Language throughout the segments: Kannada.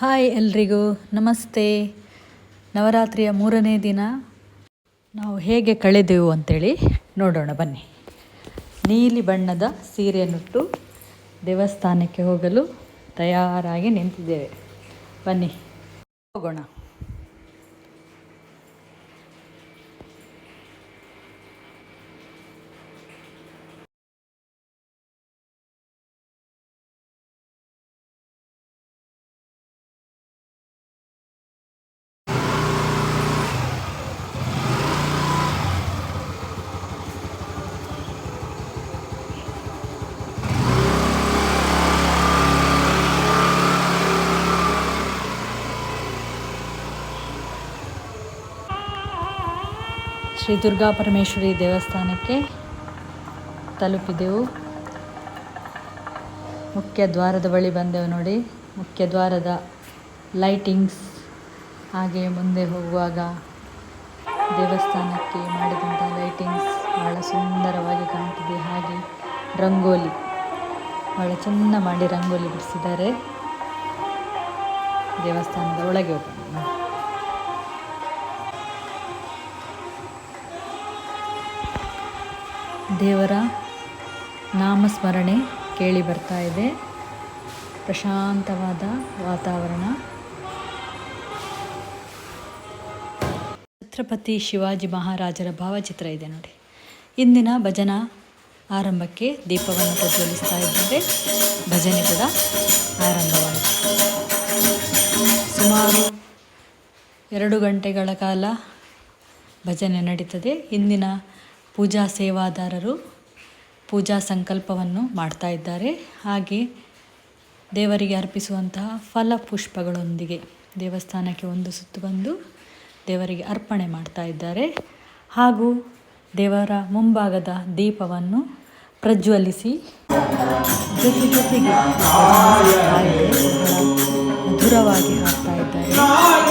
ಹಾಯ್ ಎಲ್ರಿಗೂ, ನಮಸ್ತೆ. ನವರಾತ್ರಿಯ ಮೂರನೇ ದಿನ. ನಾವು ಹೇಗೆ ಕಳೆದೆವು ಅಂತೇಳಿ ನೋಡೋಣ, ಬನ್ನಿ. ನೀಲಿ ಬಣ್ಣದ ಸೀರೆಯನ್ನುಟ್ಟು ದೇವಸ್ಥಾನಕ್ಕೆ ಹೋಗಲು ತಯಾರಾಗಿ ನಿಂತಿದ್ದೇವೆ. ಬನ್ನಿ, ಹೋಗೋಣ. ಶ್ರೀ ದುರ್ಗಾ ಪರಮೇಶ್ವರಿ ದೇವಸ್ಥಾನಕ್ಕೆ ತಲುಪಿದೆವು. ಮುಖ್ಯ ದ್ವಾರದ ಬಳಿ ಬಂದೆವು ನೋಡಿ. ಮುಖ್ಯ ದ್ವಾರದ ಲೈಟಿಂಗ್ಸ್ ಹಾಗೆ ಮುಂದೆ ಹೋಗುವಾಗ ದೇವಸ್ಥಾನಕ್ಕೆ ಮಾಡಿದಂಥ ಲೈಟಿಂಗ್ಸ್ ಭಾಳ ಸುಂದರವಾಗಿ ಕಾಣ್ತಿದೆ. ಹಾಗೆ ರಂಗೋಲಿ ಭಾಳ ಚೆಂದ ಮಾಡಿ ರಂಗೋಲಿ ಬಿಡಿಸಿದ್ದಾರೆ. ದೇವಸ್ಥಾನದ ಒಳಗೆ ಹೋಗೋಣ. ದೇವರ ನಾಮಸ್ಮರಣೆ ಕೇಳಿ ಬರ್ತಾ ಇದೆ. ಪ್ರಶಾಂತವಾದ ವಾತಾವರಣ. ಛತ್ರಪತಿ ಶಿವಾಜಿ ಮಹಾರಾಜರ ಭಾವಚಿತ್ರ ಇದೆ ನೋಡಿ. ಇಂದಿನ ಭಜನಾ ಆರಂಭಕ್ಕೆ ದೀಪವನ್ನು ಪ್ರಜ್ವಲಿಸ್ತಾ ಇದ್ದಾರೆ. ಭಜನೆ ಕೂಡ ಆರಂಭವಾಯಿತು. ಸುಮಾರು ಎರಡು ಗಂಟೆಗಳ ಕಾಲ ಭಜನೆ ನಡೀತದೆ. ಇಂದಿನ ಪೂಜಾ ಸೇವಾದಾರರು ಪೂಜಾ ಸಂಕಲ್ಪವನ್ನು ಮಾಡ್ತಾ ಇದ್ದಾರೆ. ಹಾಗೆ ದೇವರಿಗೆ ಅರ್ಪಿಸುವಂತಹ ಫಲ ಪುಷ್ಪಗಳೊಂದಿಗೆ ದೇವಸ್ಥಾನಕ್ಕೆ ಒಂದು ಸುತ್ತು ಬಂದು ದೇವರಿಗೆ ಅರ್ಪಣೆ ಮಾಡ್ತಾ ಇದ್ದಾರೆ. ಹಾಗೂ ದೇವರ ಮುಂಭಾಗದ ದೀಪವನ್ನು ಪ್ರಜ್ವಲಿಸಿ ಜೊತೆ ಜೊತೆಗೆ ಮಧುರವಾಗಿ ಹಾಕ್ತಾ ಇದ್ದಾರೆ.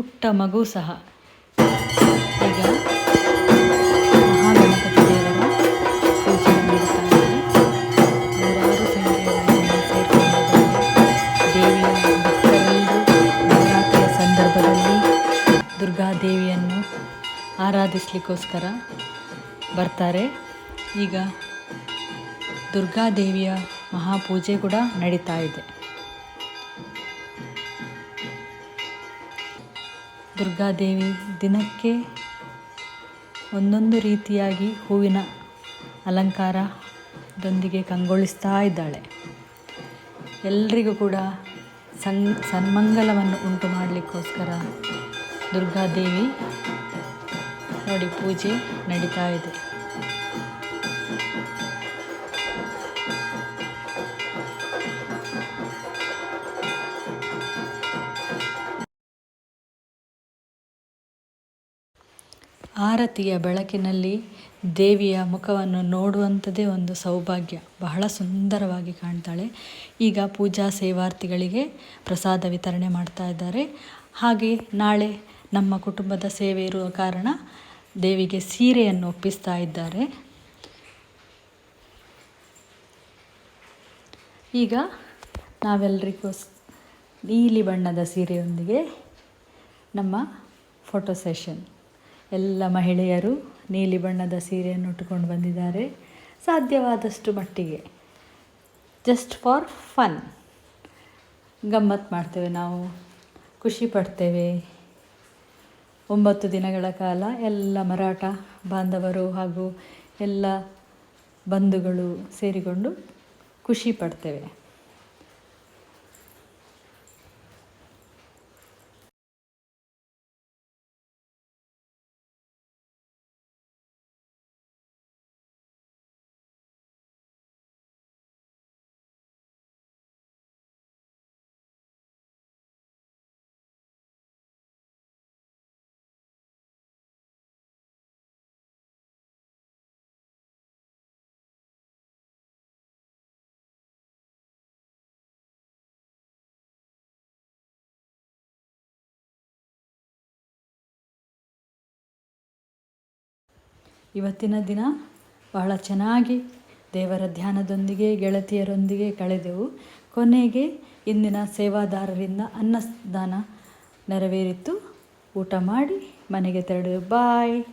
ಪುಟ್ಟ ಮಗು ಸಹ. ಈಗ ಮಹಾಗಣಪತಿ ದೇವರ ಪೂಜೆ ನಡೀತಾ ಇದೆ. ನೂರಾರು ಸಂಖ್ಯೆಯಲ್ಲಿ ಜನ ಸೇರ್ಕೊಂಡಿದ್ದಾರೆ. ದೇವಿಯ ಭಕ್ತರೆಲ್ಲರೂ ನವರಾತ್ರಿಯ ಸಂದರ್ಭದಲ್ಲಿ ದುರ್ಗಾದೇವಿಯನ್ನು ಆರಾಧಿಸ್ಲಿಕ್ಕೋಸ್ಕರ ಬರ್ತಾರೆ. ಈಗ ದುರ್ಗಾದೇವಿಯ ಮಹಾಪೂಜೆ ಕೂಡ ನಡೀತಾ ಇದೆ. ದುರ್ಗಾದೇವಿ ದಿನಕ್ಕೆ ಒಂದೊಂದು ರೀತಿಯಾಗಿ ಹೂವಿನ ಅಲಂಕಾರದೊಂದಿಗೆ ಕಂಗೊಳಿಸ್ತಾ ಇದ್ದಾಳೆ. ಎಲ್ರಿಗೂ ಕೂಡ ಸನ್, ಸನ್ಮಂಗಲವನ್ನು ಉಂಟು ಮಾಡಲಿಕ್ಕೋಸ್ಕರ ದುರ್ಗಾದೇವಿ ನೋಡಿ ಪೂಜೆ ನಡೀತಾ ಇದೆ. ಆರತಿಯ ಬೆಳಕಿನಲ್ಲಿ ದೇವಿಯ ಮುಖವನ್ನು ನೋಡುವಂಥದ್ದೇ ಒಂದು ಸೌಭಾಗ್ಯ. ಬಹಳ ಸುಂದರವಾಗಿ ಕಾಣ್ತಾಳೆ. ಈಗ ಪೂಜಾ ಸೇವಾರ್ಥಿಗಳಿಗೆ ಪ್ರಸಾದ ವಿತರಣೆ ಮಾಡ್ತಾ ಇದ್ದಾರೆ. ಹಾಗೆ ನಾಳೆ ನಮ್ಮ ಕುಟುಂಬದ ಸೇವೆ ಇರುವ ಕಾರಣ ದೇವಿಗೆ ಸೀರೆಯನ್ನು ಒಪ್ಪಿಸ್ತಾ ಇದ್ದಾರೆ. ಈಗ ನಾವೆಲ್ಲರಿಗೂ ನೀಲಿ ಬಣ್ಣದ ಸೀರೆಯೊಂದಿಗೆ ನಮ್ಮ ಫೋಟೋ ಸೆಷನ್. ಎಲ್ಲ ಮಹಿಳೆಯರು ನೀಲಿ ಬಣ್ಣದ ಸೀರೆಯನ್ನು ಉಟ್ಟುಕೊಂಡು ಬಂದಿದ್ದಾರೆ. ಸಾಧ್ಯವಾದಷ್ಟು ಮಟ್ಟಿಗೆ. ಜಸ್ಟ್ ಫಾರ್ ಫನ್ ಗಮ್ಮತ್ತು ಮಾಡ್ತೇವೆ ನಾವು. ಖುಷಿ ಪಡ್ತೇವೆ. ಒಂಬತ್ತು ದಿನಗಳ ಕಾಲ ಎಲ್ಲ ಮರಾಠ ಬಾಂಧವರು ಹಾಗೂ ಎಲ್ಲ ಬಂಧುಗಳು ಸೇರಿಕೊಂಡು ಖುಷಿ ಪಡ್ತೇವೆ. ಇವತ್ತಿನ ದಿನ ಬಹಳ ಚೆನ್ನಾಗಿ ದೇವರ ಧ್ಯಾನದೊಂದಿಗೆ, ಗೆಳತಿಯರೊಂದಿಗೆ ಕಳೆದೆವು. ಕೊನೆಗೆ ಇಂದಿನ ಸೇವಾದಾರರಿಂದ ಅನ್ನದಾನ ನೆರವೇರಿತು. ಊಟ ಮಾಡಿ ಮನೆಗೆ ತೆರಳಿದೆವು ಬಾಯ್.